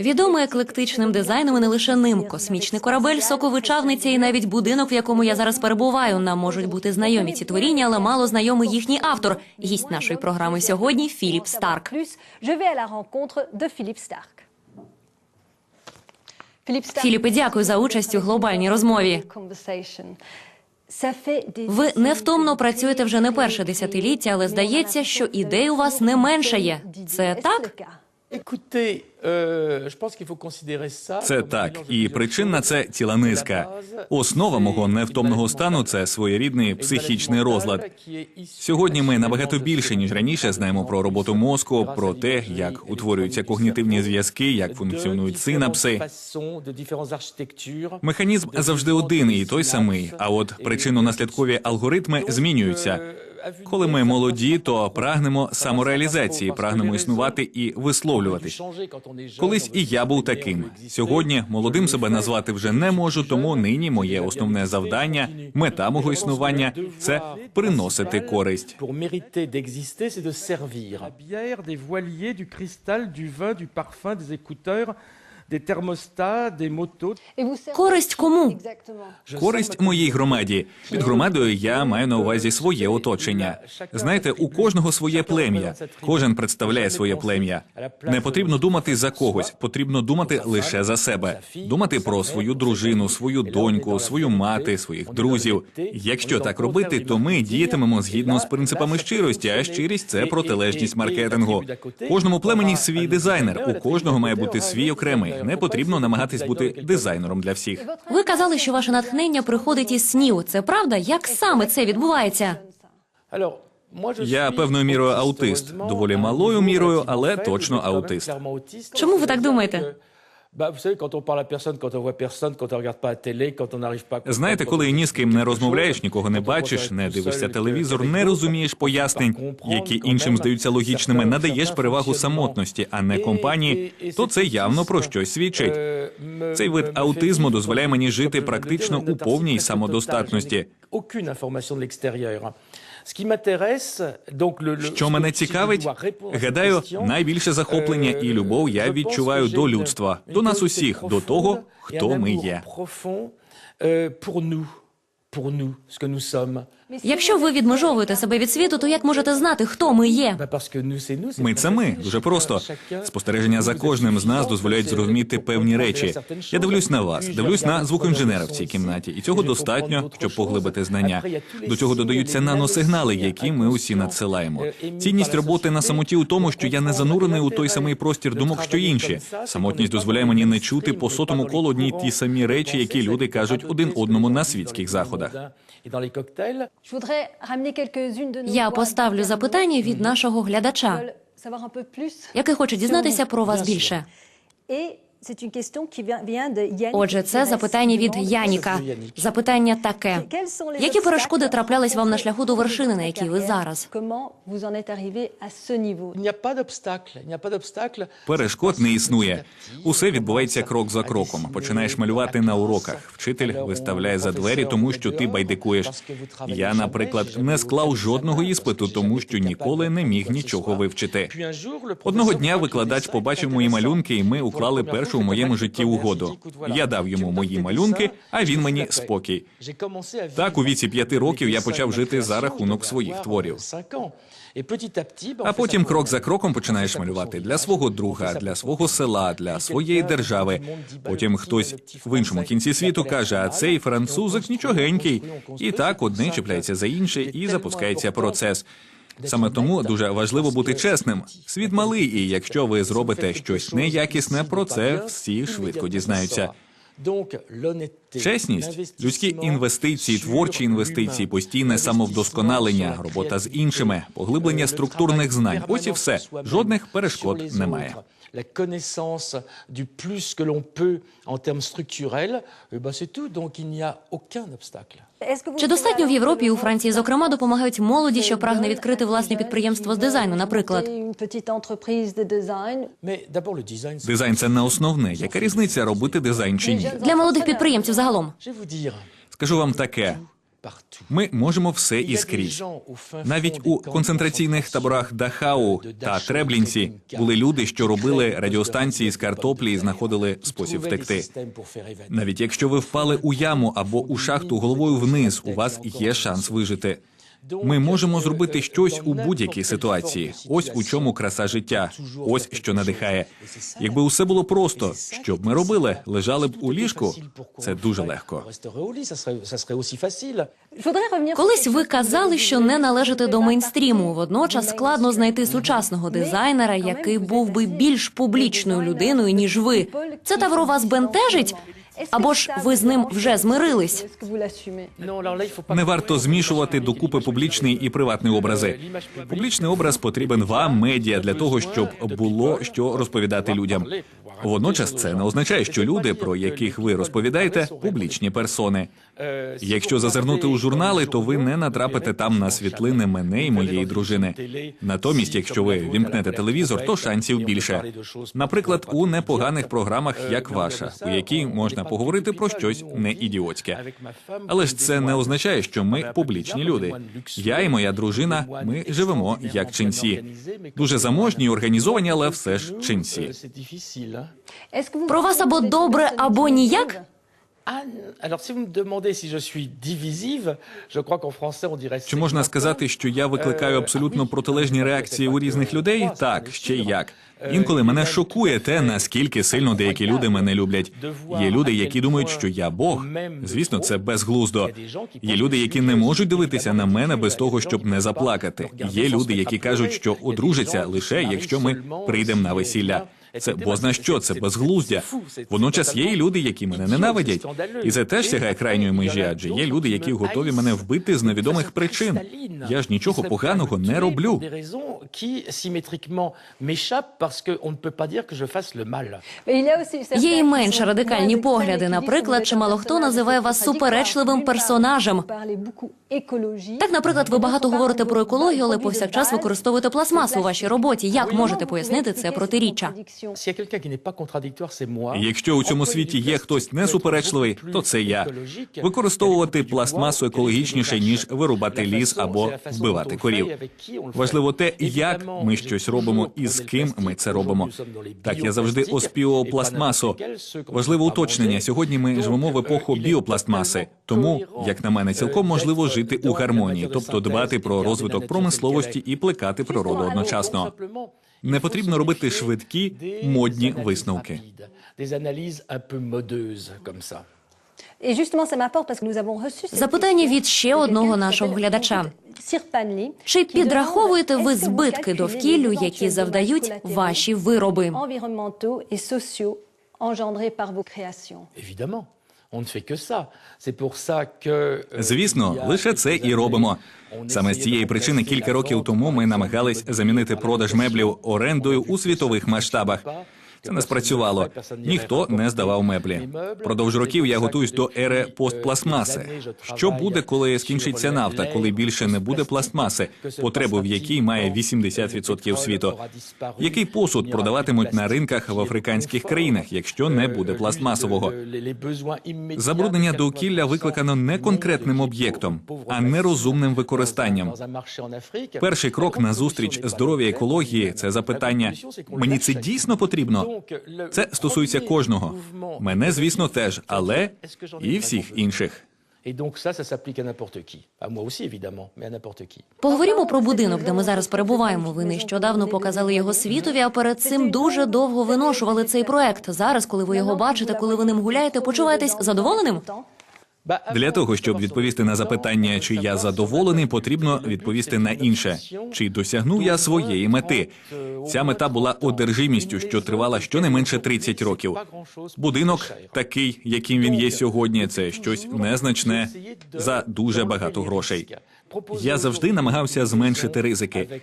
Відомий еклектичним дизайном і не лише ним. Космічний корабель, соковичавниця і навіть будинок, в якому я зараз перебуваю. Нам можуть бути знайомі ці творіння, але мало знайомий їхній автор. Гість нашої програми сьогодні Філіп Старк. Філіпе, дякую за участь у глобальній розмові. Ви невтомно працюєте вже не перше десятиліття, але здається, що ідей у вас не меншає. Це так? Euh. Це так, і причин на це ціла низка. Основа мого невтомного стану це своєрідний психічний розлад. Сьогодні ми набагато більше ніж раніше знаємо про роботу мозку, про те, як утворюються когнітивні зв'язки, як функціонують синапси. Механізм завжди один і той самий. А от причинно-наслідкові алгоритми змінюються. Коли ми молоді, то прагнемо самореалізації, прагнемо існувати і висловлюватись. Колись і я був таким. Сьогодні молодим себе назвати вже не можу, тому нині моє основне завдання, мета мого існування це приносити користь. Servir. La bière, des voiliers, du cristal, du vin, du parfum, des écouteurs, des thermostats, des motos. Et vous servez- Користь кому? Користь моїй громаді. Під громадою я маю на увазі своє оточення. Знаєте, у кожного своє плем'я. Кожен представляє своє плем'я. Не потрібно думати за когось, потрібно думати лише за себе. Думати про свою дружину, свою доньку, свою мати, своїх друзів. Якщо так робити, то ми діятимемо згідно з принципами щирості. А щирість це протилежність маркетингу. Кожному племені свій дизайнер. У кожного має бути свій окремий. Не потрібно намагатись бути дизайнером для всіх. Ви казали, що ваше натхнення приходить із снів. Це правда? Як саме це відбувається? Я певною мірою аутист, доволі малою мірою, але точно аутист. Чому ви так думаєте? Savez, quand on parle à personne, quand on voit personne, quand on regarde pas la télé, quand on n'arrive pas. à Знаєте, коли ні з ким не розмовляєш, нікого не бачиш, не дивишся телевізор, не розумієш пояснень, які іншим здаються логічними, надаєш перевагу самотності, а не компанії, то це явно про щось свідчить. euh, Цей вид аутизму дозволяє мені жити практично у повній самодостатності. Aucune information de l'extérieur. Що мене цікавить, гадаю, найбільше захоплення euh, і любов я відчуваю до людства, до нас усіх, до того, хто ми є. Якщо ви відмежовуєте себе від світу, то як можете знати, хто ми є? Ми це ми дуже просто. Спостереження за кожним з нас дозволяють зрозуміти певні речі. Я дивлюсь на вас, дивлюсь на звукоінженера в цій кімнаті, і цього достатньо, щоб поглибити знання. До цього додаються наносигнали, які ми усі надсилаємо. Цінність роботи на самоті у тому, що я не занурений у той самий простір думок, що інші. Самотність дозволяє мені не чути по сотому колу одні й ті самі речі, які люди кажуть один одному на світських заходах. Я поставлю запитання від нашого глядача, veulent savoir un peu plus. який хоче дізнатися про вас більше. Отже, це запитання від Яніка. Запитання таке: які перешкоди траплялись вам на шляху до вершини, на якій ви зараз? Перешкод не існує. Усе відбувається крок за кроком. Починаєш малювати на уроках. Вчитель виставляє за двері, тому що ти байдикуєш. Я, наприклад, не склав жодного іспиту, тому що ніколи не міг нічого вивчити. Одного дня викладач побачив мої малюнки, і ми уклали première в моєму житті угоду. Я дав йому мої малюнки, а він мені спокій. Так, у віці п'яти років я почав жити за рахунок своїх творів. euh, А потім крок за кроком починаєш малювати для свого друга, для свого села, для своєї держави. Потім хтось в іншому кінці світу каже: а цей французик нічогенький. І так одне чіпляється за інше, і запускається процес. Саме тому дуже важливо бути чесним. Світ малий, і якщо ви зробите щось неякісне, про це всі швидко дізнаються. Чесність, людські інвестиції, творчі інвестиції, постійне самовдосконалення, робота з іншими, поглиблення структурних знань. Ось і все. Жодних перешкод немає. La connaissance du plus que l'on peut en termes structurels, eh ben c'est tout. Donc, il n'y a aucun obstacle. Чи достатньо в Європі і у Франції, зокрема, допомагають молоді, що прагне відкрити власне підприємство з jeunes дизайну, qui наприклад? veulent monter une petite entreprise de design Mais d'abord, le design, c'est... Дизайн це не основне. Яка різниця робити дизайн чи ні? Для молодих підприємців загалом. Je vais vous dire, Скажу вам таке. Ми можемо все і скрізь. Навіть у концентраційних таборах Дахау та Треблінці були люди, що робили радіостанції з картоплі і знаходили спосіб втекти. Навіть якщо ви впали у яму або у шахту головою вниз, у вас є шанс вижити. Ми можемо зробити щось у будь-якій ситуації. Ось у чому краса життя. Ось що надихає. Якби усе було просто, що б ми робили? Лежали б у ліжку. Це дуже легко. Колись ви казали, що не належите до мейнстріму. Водночас складно знайти сучасного дизайнера, який був би більш публічною людиною, ніж ви. Це тавро вас бентежить? Або ж ви з ним вже змирились? Не варто змішувати докупи публічний і приватний образи. Публічний образ потрібен вам, медіа, для того, щоб було що розповідати людям. Водночас це не означає, що люди, про яких ви розповідаєте, публічні персони. Якщо зазирнути у журнали, то ви не натрапите там на світлини мене і моєї дружини. Натомість, якщо ви вімкнете телевізор, то шансів більше. Наприклад, у непоганих програмах, як ваша, у якій можна поговорити про щось не ідіотське. Але ж це не означає, що ми публічні люди. Я і моя дружина, ми живемо як ченці. Дуже заможні і організовані, але все ж vous Про вас або добре, або ніяк? Чи можна сказати, що я викликаю абсолютно протилежні реакції у різних людей? Так, ще й як. Інколи мене шокує те, наскільки сильно деякі люди мене люблять. Є люди, які думають, що я Бог. Звісно, це безглуздо. Є люди, які не можуть дивитися на мене без того, щоб не заплакати. Є люди, які кажуть, що одружаться лише якщо ми прийдемо на весілля. Це бозна що, це безглуздя. Водночас є і люди, які мене ненавидять. І це теж сягає крайньої межі, адже є люди, які готові мене вбити з невідомих причин. Я ж нічого поганого не роблю. Є і менш радикальні погляди. Наприклад, чимало хто називає вас суперечливим персонажем. Так, наприклад, ви багато говорите про екологію, але повсякчас використовуєте пластмасу у вашій роботі. Як можете пояснити це протиріччя? Якщо у цьому світі є хтось несуперечливий, то це я. Використовувати пластмасу екологічніше ніж вирубати ліс або вбивати корів. Важливо те, як ми щось робимо і з ким ми це робимо. Так я завжди оспівував пластмасу. Важливе уточнення. Сьогодні ми живемо в епоху біопластмаси. Тому, як на мене, цілком можливо жити у гармонії, тобто дбати про розвиток промисловості і плекати природу одночасно. Не потрібно робити швидкі модні висновки. Запитання від ще одного нашого глядача. Чи підраховуєте ви збитки довкіллю, які завдають ваші вироби? Euh, Звісно, лише це і робимо. Саме з цієї причини кілька років тому ми намагались замінити продаж меблів орендою у світових масштабах. Це не спрацювало. Ніхто не здавав меблі. Продовж років я готуюсь до ери постпластмаси. Що буде, коли скінчиться нафта, коли більше не буде пластмаси, потребу в якій має 80% світу? Який посуд продаватимуть на ринках в африканських країнах, якщо не буде пластмасового? Забруднення довкілля викликано не конкретним об'єктом, а нерозумним використанням. Перший крок на зустріч здоров'я екології це запитання: мені це дійсно потрібно? Це стосується кожного. Мене, звісно, теж, але і всіх інших. Поговоримо про будинок, де ми зараз перебуваємо. Ви нещодавно показали його світові, а перед цим дуже довго виношували цей проект. Зараз, коли ви його бачите, коли ви ним гуляєте, почуваєтесь задоволеним? Для того, щоб відповісти на запитання, чи я задоволений, потрібно відповісти на інше. Чи досягнув я своєї мети? Ця мета була одержимістю, що тривала щонайменше 30 років. Будинок, такий, яким він є сьогодні, це щось незначне за дуже багато грошей. Я завжди намагався зменшити ризики.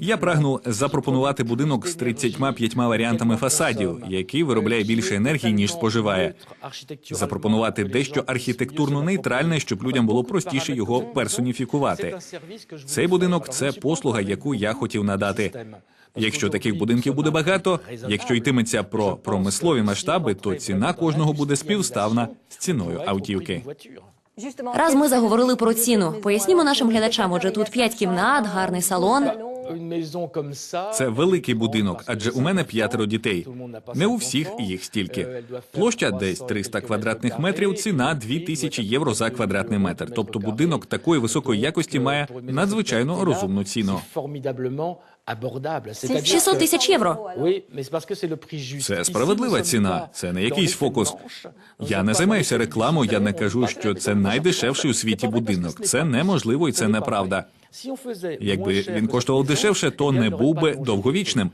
Я прагну запропонувати будинок з 35 варіантами фасадів, який виробляє більше енергії ніж споживає. Запропонувати дещо архітектурно нейтральне, щоб людям було простіше його персоніфікувати. Цей будинок це послуга, яку я хотів надати. Якщо таких будинків буде багато, якщо йтиметься про промислові масштаби, то ціна кожного буде співставна з ціною автівки. Раз ми заговорили про ціну. Пояснімо нашим глядачам. Отже, тут п'ять кімнат, гарний салон. Це великий будинок, адже у мене п'ятеро дітей. Не у всіх їх стільки. Площа десь 300 квадратних метрів, ціна 2000 євро за квадратний метр. Тобто будинок такої високої якості має надзвичайно розумну ціну. C'est formidablement abordable. 600 тисяч євро. Це справедлива ціна, це не якийсь фокус. Я не займаюся рекламою, я не кажу, що це найдешевший у світі будинок. Це неможливо і це неправда. Якби він коштував дешевше, то не був би довговічним.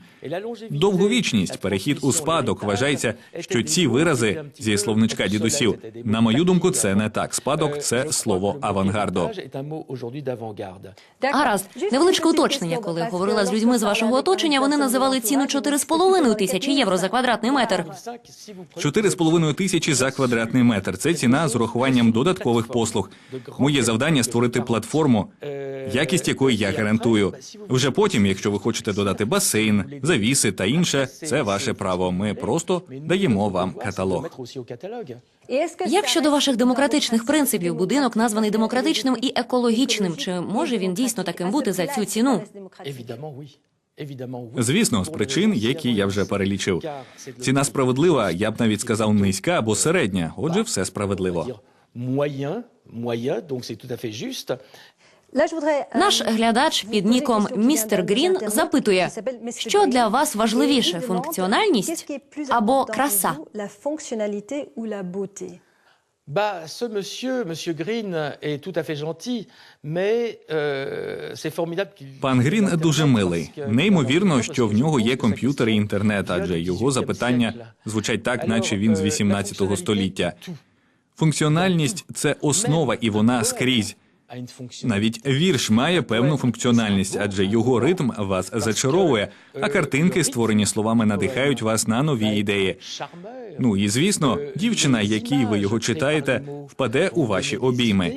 Довговічність, перехід у спадок, вважається, що ці вирази зі словничка дідусів. На мою думку, це не так. Спадок це слово авангарду. Гаразд, невеличке уточнення. Коли говорила з людьми з вашого оточення, вони називали ціну 4,5 тисячі євро за квадратний метр. Чотири з половиною тисячі за квадратний метр. Це ціна з урахуванням додаткових послуг. Моє завдання створити платформу, якість якої я гарантую. Вже потім, якщо ви хочете додати басейн, завіси та інше, це ваше право. Ми просто даємо вам каталог. Як щодо ваших демократичних принципів, будинок названий демократичним і екологічним. Чи може він дійсно таким бути за цю ціну? Звісно, з причин, які я вже перелічив. Ціна справедлива, я б навіть сказав низька або середня. Отже, все справедливо. Euh, Наш глядач під ніком Містер Грін запитує, що для вас важливіше функціональність або краса? Bah, ce monsieur, monsieur Green, est tout à fait gentil, mais euh, c'est formidable qu'il. Пан Грін дуже милий. Неймовірно, що в нього є комп'ютер і інтернет, адже його запитання звучать так, наче він з 18 століття. Функціональність це основа, і вона скрізь. Навіть вірш має певну функціональність, адже його ритм вас зачаровує, а картинки, створені словами, надихають вас на нові ідеї. Ну і звісно, дівчина, якій ви його читаєте, впаде у ваші обійми.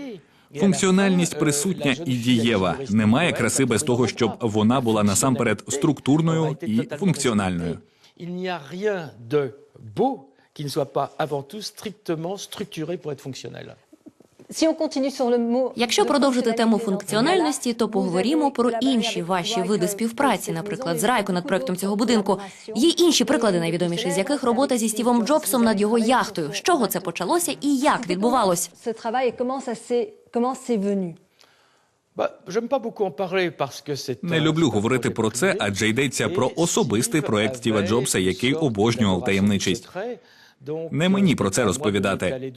Функціональність присутня і дієва. Немає краси без того, щоб вона була насамперед структурною і функціональною. Qui ne soit pas avant tout strictement structuré pour être fonctionnel. Якщо продовжити тему функціональності, то поговоримо про інші ваші види співпраці, наприклад, з Райко над проектом цього будинку. Є інші приклади, найвідоміші з яких робота зі Стівом Джобсом над його яхтою. З чого це почалося і як відбувалось? Не люблю говорити про це, адже йдеться про особистий проект Стіва Джобса, який обожнював таємничість. Не мені euh, про це розповідати.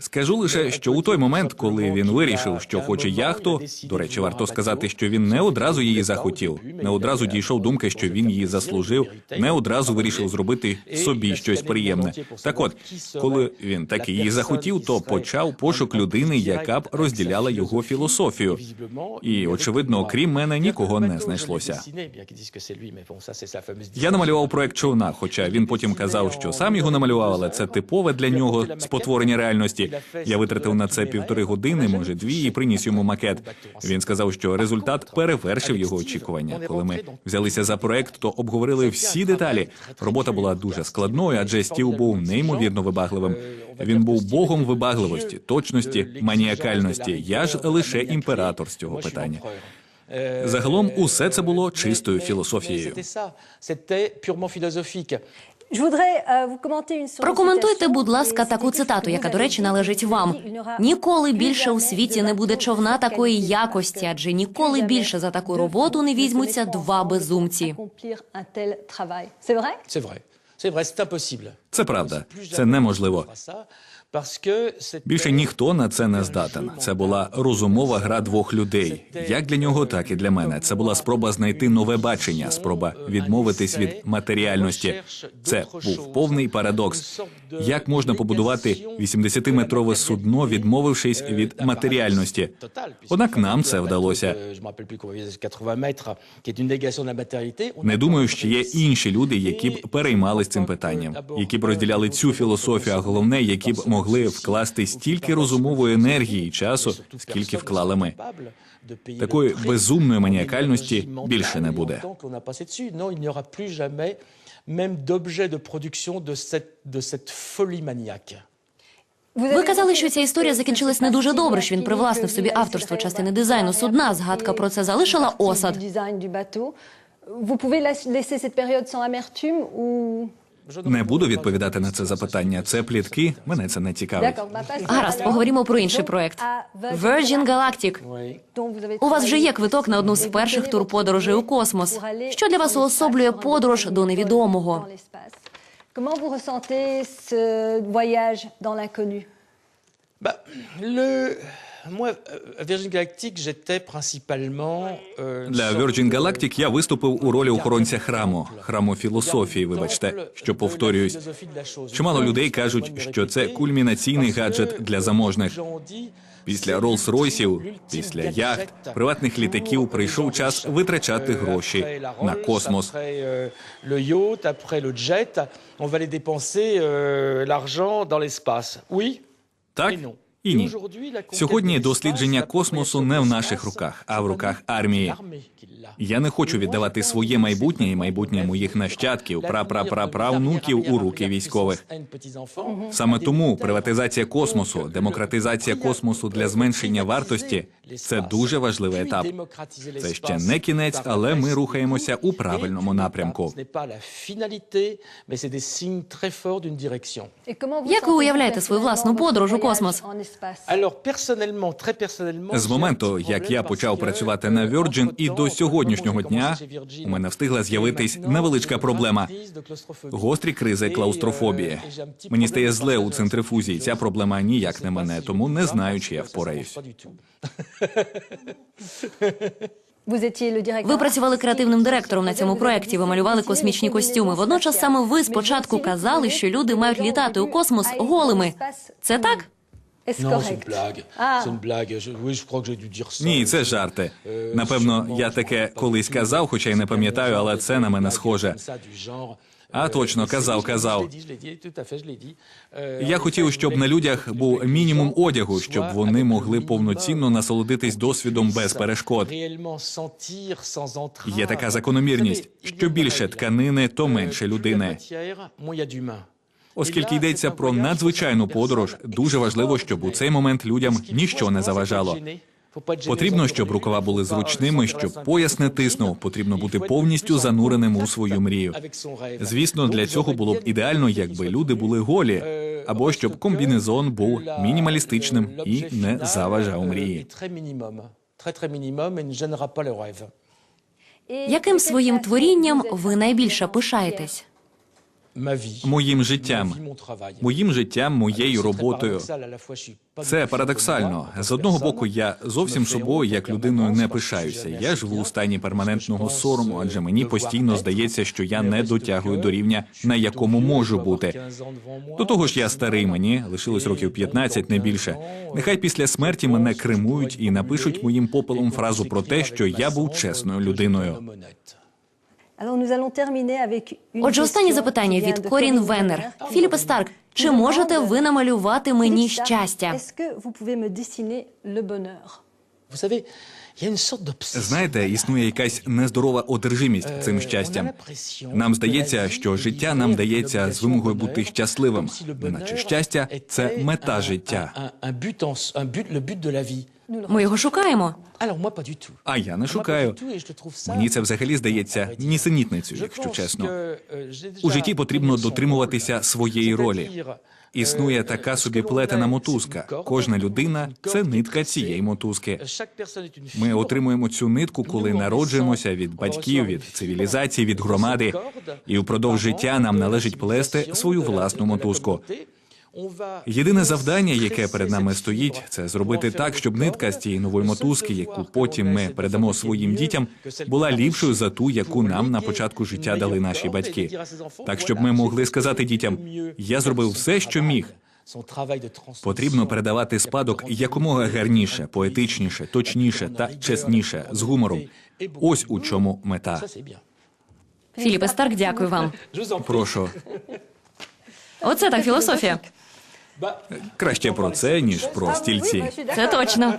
Скажу лише, що у той момент, коли він вирішив, що хоче яхту, до речі, варто сказати, що він не одразу її захотів, не одразу дійшов думки, що він її заслужив, не одразу вирішив зробити собі щось приємне. Так от, коли він так її захотів, то почав пошук людини, яка б розділяла його філософію. І, очевидно, окрім мене, нікого не знайшлося. Я намалював проект човна, хоча він потім казав, що сам його намалював, але це типове для нього спотворення реальності. Я витратив на це півтори години, може дві, і приніс йому макет. Він сказав, що результат перевершив його очікування. Коли ми взялися за проект, то обговорили всі деталі. Робота була дуже складною, адже Стів був неймовірно вибагливим. Він був богом вибагливості, точності, маніакальності. Я ж лише імператор з цього питання. Загалом усе це було чистою філософією. Euh, Прокоментуйте, будь ласка, таку цитату, яка, до речі, належить вам. Ніколи більше у світі не буде човна такої якості, адже ніколи більше за таку роботу не візьмуться два безумці. Це правда, це неможливо. Більше ніхто на це не здатен. Це була розумова гра двох людей, як для нього, так і для мене. Це була спроба знайти нове бачення, спроба відмовитись від матеріальності. Це був повний парадокс. Як можна побудувати 80-метрове судно, відмовившись від матеріальності? Однак нам це вдалося. Не думаю, що є інші люди, які б переймались цим питанням, які б розділяли цю філософію, а головне, які б могли вкласти стільки розумової енергії і часу, скільки вклали ми. Такої безумної маніакальності більше не буде. Ви казали, що ця історія закінчилась не дуже добре, що він привласнив собі авторство частини дизайну судна. Згадка про це залишила осад. Vous pouvez laisser cette période sans amertume ou... Не буду відповідати на це запитання. Це плітки, мене це не цікавить. Гаразд, поговоримо про інший проект. Virgin Galactic. У вас вже є квиток на одну з перших tenez турподорожей у космос. Що для вас уособлює подорож до невідомого? Comment vous ressentez ce voyage dans l'inconnu Bah, le... Moi, euh, Virgin Galactic, j'étais principalement... euh, Для Virgin Galactic я виступив у ролі охоронця храму, храму філософії. Вибачте, що повторююсь. Чимало людей кажуть, що це кульмінаційний гаджет для заможних. Після Роллс-Ройсів, після яхт, приватних літаків прийшов час витрачати гроші на космос. Euh, on va dépenser euh, l'argent dans l'espace. Oui Так. І ні. Сьогодні дослідження космосу не в наших руках, а в руках армії. Я не хочу віддавати своє майбутнє і майбутнє моїх нащадків, прапрапраправнуків у руки військових. Саме тому приватизація космосу, демократизація космосу для зменшення вартості це дуже важливий етап. Це ще не кінець, але ми рухаємося у правильному напрямку. Як ви уявляєте свою власну подорож у космос? En Alors, personnellement, très personnellement, З моменту, як я почав працювати на Virgin, і до сьогоднішнього дня у мене встигла з'явитись невеличка проблема. Гострі кризи клаустрофобії. Мені стає зле у центрифузії. Ця проблема ніяк не мене, тому не знаю, чи я впораюсь. Ви працювали креативним директором на цьому проєкті. Ви малювали космічні костюми. Водночас саме ви спочатку казали, що люди мають літати у космос голими. Це так? Non, c'est une blague. Ah. C'est une blague. Oui, je crois que j'ai dû dire ça. Ні, це жарти. Напевно, я таке колись казав, хоча й не пам'ятаю, але це на мене схоже. А точно, казав, казав. Я хотів, щоб на людях був мінімум одягу, щоб вони могли повноцінно насолодитись досвідом без перешкод. Є така закономірність: що більше тканини, то менше людини. Оскільки йдеться про надзвичайну подорож, дуже важливо, щоб у цей момент людям ніщо не заважало. Потрібно, щоб рукава були зручними, щоб пояс не тиснув. Потрібно бути повністю зануреним у свою мрію. Звісно, для цього було б ідеально, якби люди були голі, або щоб комбінезон був мінімалістичним і не заважав мрії. Яким своїм творінням ви найбільше пишаєтесь? Моїм життям, моїм життям, моєю роботою. Це парадоксально. З одного боку, я зовсім собою, як людиною, не пишаюся. Я живу у стані перманентного сорому, адже мені постійно здається, що я не дотягую до рівня, на якому можу бути. До того ж, я старий, мені лишилось років 15, не більше. Нехай після смерті мене кремують і напишуть моїм попелом фразу про те, що я був чесною людиною. Отже, останнє запитання від Корін Венер. Філіп Філіпе Старк, чи можете ви намалювати мені щастя? Знаєте, існує якась нездорова одержимість цим щастям. Нам здається, що життя нам дається з вимогою бути щасливим, неначе щастя це мета життя. Ми його шукаємо. А я не шукаю. trouve ça- Мені це взагалі здається нісенітницею, якщо чесно. euh, У житті потрібно дотримуватися своєї ролі. Існує така собі плетена мотузка. Кожна людина це нитка цієї мотузки. Ми отримуємо цю нитку, коли народжуємося від батьків, від цивілізації, від громади. І впродовж життя нам належить плести свою власну мотузку. Єдине завдання, яке перед нами стоїть, це зробити так, щоб нитка з цієї нової мотузки, яку потім ми передамо своїм дітям, була ліпшою за ту, яку нам на початку життя дали наші батьки. Так, щоб ми могли сказати дітям: я зробив все, що міг. Потрібно передавати спадок якомога гарніше, поетичніше, точніше та чесніше, з гумором. Ось у чому мета. Філіпе Старк, дякую вам. Прошу, Оце так філософія. Краще про це ніж про стільці. Це точно.